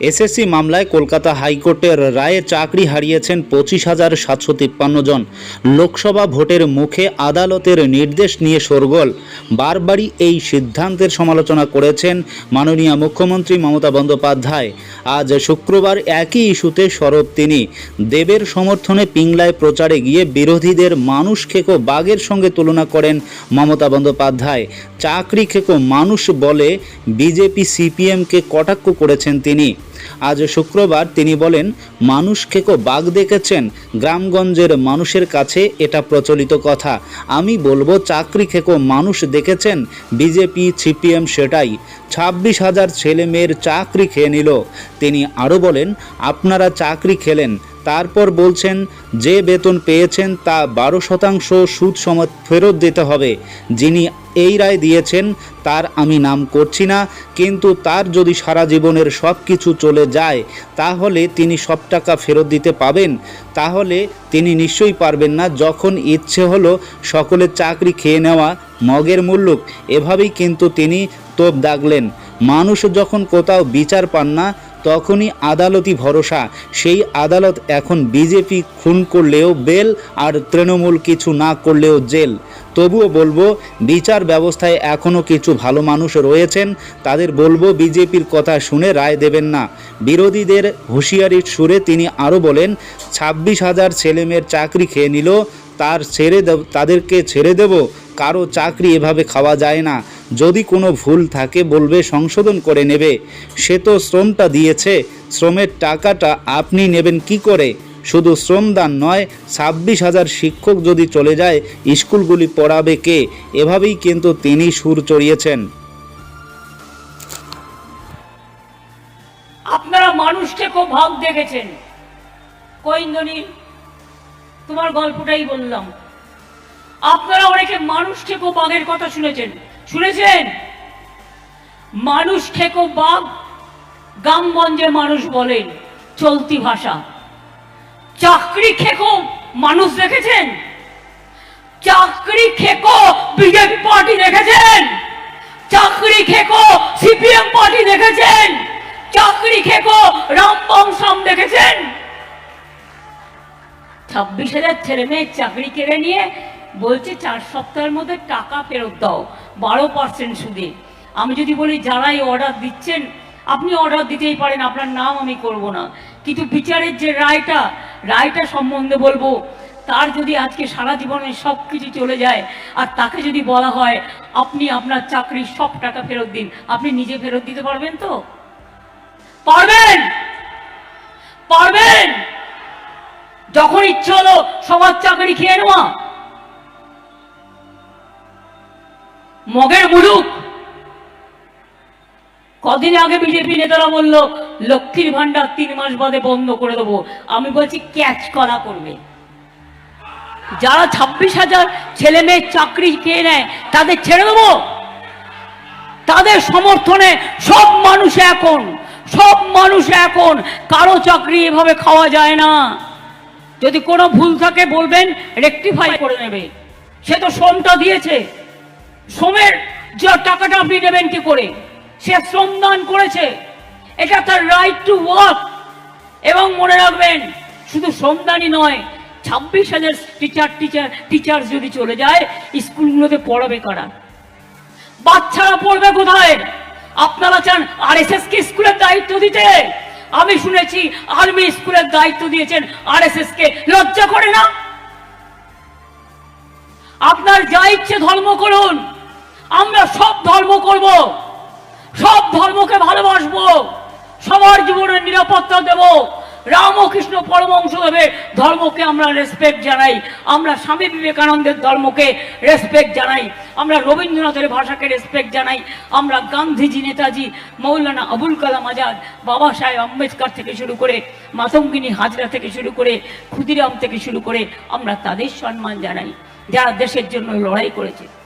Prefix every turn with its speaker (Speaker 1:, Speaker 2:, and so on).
Speaker 1: SSC মামলায় কলকাতা হাইকোর্টের রায়ে চাকরি হারিয়েছেন পঁচিশ হাজার সাতশো তিপ্পান্ন জন। লোকসভা ভোটের মুখে আদালতের নির্দেশ নিয়ে শোরগোল। বারবারই এই সিদ্ধান্তের সমালোচনা করেছেন মাননীয় মুখ্যমন্ত্রী মমতা বন্দ্যোপাধ্যায়। আজ শুক্রবার একই ইস্যুতে সরব তিনি। দেবের সমর্থনে পিংলায় প্রচারে গিয়ে বিরোধীদের মানুষ খেকো বাঘের সঙ্গে তুলনা করেন মমতা বন্দ্যোপাধ্যায়। চাকরি খেকো মানুষ বলে বিজেপি সিপিএমকে কটাক্ষ করেছেন তিনি। আজ শুক্রবার তিনি বলেন, মানুষ খেকো বাঘ দেখেছেন, গ্রামগঞ্জের মানুষের কাছে এটা প্রচলিত কথা। আমি বলব, চাকরি খেকো মানুষ দেখেছেন, বিজেপি, সিপিএম সেটাই। ছাব্বিশ হাজার ছেলে মেয়ের চাকরি খেয়ে নিল। তিনি আরও বলেন, আপনারা চাকরি খেলেন, তারপর বলছেন, যে বেতন পেয়েছেন তা বারো শতাংশ সুদ সমেত ফেরত দিতে হবে। যিনি এই রায় দিয়েছেন, তার আমি নাম করছি না, কিন্তু তার যদি সারা জীবনের সব কিছু চলে যায়, তাহলে তিনি সব টাকা ফেরত দিতে পাবেন। তাহলে তিনি নিশ্চয়ই পারবেন না, যখন ইচ্ছে হলো সকলের চাকরি খেয়ে নেওয়া মগের মুল্লুক। এভাবেই কিন্তু তিনি তোপ দাগলেন। মানুষ যখন কোথাও বিচার পান না তখনই আদালতি ভরসা। সেই আদালত এখন বিজেপি খুন করলেও বেল আর তৃণমূল কিছু না করলেও জেল। তবুও বলব, বিচার ব্যবস্থায় এখনও কিছু ভালো মানুষ রয়েছেন। তাদের বলব বিজেপির কথা শুনে রায় দেবেন না। বিরোধীদের হুঁশিয়ারির সুরে তিনি আরও বলেন, ছাব্বিশ হাজার ছেলেমেয়ের চাকরি খেয়ে নিল, তার ছেড়ে দেব, তাদেরকে ছেড়ে দেব, কারও চাকরি এভাবে খাওয়া যায় না। যদি কোনো ভুল থাকে বলবে, সংশোধন করে নেবে। সে তো শ্রমটা দিয়েছে, শ্রমের টাকাটা আপনি নেবেন কি করে? শুধু শ্রমদান নয়, ছাব্বিশ হাজার শিক্ষক যদি চলে যায়, স্কুলগুলি পড়াবে কে? এভাবেই কিন্তু তিনি সুর চড়িয়েছেন।
Speaker 2: আপনারা মানুষকে খুব ভাগ দেখেছেন। কৈন্দনী তোমার গল্পটাই বললাম। আপনারা অনেকে মানুষ খেকো বাঘের কথা শুনেছেন। শুনেছেন? মানুষ খেকো বাঘ গ্রামগঞ্জে মানুষ বলেন, চলতি ভাষা। চাকরি খেকো মানুষ দেখেছেন? চাকরি খেকো বিজেপি পার্টি দেখেছেন? চাকরি খেকো সিপিএম পার্টি দেখেছেন? চাকরি খেকো রামবংশম দেখেছেন? ছাব্বিশ হাজার ছেলে মেয়ের চাকরি কেড়ে নিয়ে বলছে, চার সপ্তাহের মধ্যে টাকা ফেরত দাও, বারো পার্সেন্ট সুদে। আমি যদি বলি যারাই অর্ডার দিচ্ছেন, আপনি অর্ডার দিতেই পারেন, আপনার নাম আমি করব না। কিন্তু বিচারের যে রায়টা রায়টা সম্বন্ধে বলব, তার যদি আজকে সারা জীবনে সব কিছু চলে যায়, আর তাকে যদি বলা হয়, আপনি আপনার চাকরির সব টাকা ফেরত দিন, আপনি নিজে ফেরত দিতে পারবেন তো? পারবেন? পারবেন? যখন ইচ্ছে হলো সবার চাকরি খেয়ে নেওয়া মগের মুলুক। কদিন আগে বিজেপি নেতারা বলল, লক্ষ্মীর ভান্ডার তিন মাস বাদে বন্ধ করে দেবো। আমি বলছি, ক্যাচ করা করবে। যারা ছাব্বিশ হাজার ছেলে মেয়ের চাকরি খেয়ে নেয়, তাদের ছেড়ে দেবো? তাদের সমর্থনে সব মানুষ এখন, সব মানুষ এখন। কারও চাকরি এভাবে খাওয়া যায় না। যদি কোনো ভুল থাকে, বলবেন রেকটিফাই করে নেবে। সে তো শ্রমটা দিয়েছে। শ্রমের যে টাকাটা আপনি নেবেন কি করে? সে শ্রমদান করেছে। এটা তার রাইট টু ওয়ার্ক এবং মনে রাখবেন, শুধু শ্রমদানই নয়, ছাব্বিশ হাজার টিচার টিচার টিচার যদি চলে যায়, স্কুলগুলোতে পড়াবে কারা? বাচ্চারা পড়বে কোথায়? আপনারা চান আর এস এস কে স্কুলের দায়িত্ব দিতে? আমি শুনেছি আর্মি স্কুলের দায়িত্ব দিয়েছেন আর এস এস কে। লজ্জা করে না? আপনার যা ইচ্ছে ধর্ম করুন। আমরা সব ধর্ম করব। সব ধর্মকে ভালোবাসবো। সবার জীবনের নিরাপত্তা দেব। রামকৃষ্ণ পরমংশ দেবের ধর্মকে আমরা রেসপেক্ট জানাই। আমরা স্বামী বিবেকানন্দের ধর্মকে রেসপেক্ট জানাই। আমরা রবীন্দ্রনাথের ভাষাকে রেসপেক্ট জানাই। আমরা গান্ধীজি, নেতাজি, মৌলানা আবুল কালাম আজাদ, বাবা সাহেব আম্বেদকর থেকে শুরু করে, মাতঙ্গিনী হাজরা থেকে শুরু করে, ক্ষুদিরাম থেকে শুরু করে আমরা তাদের সম্মান জানাই। যারা দেশের জন্য লড়াই করেছে।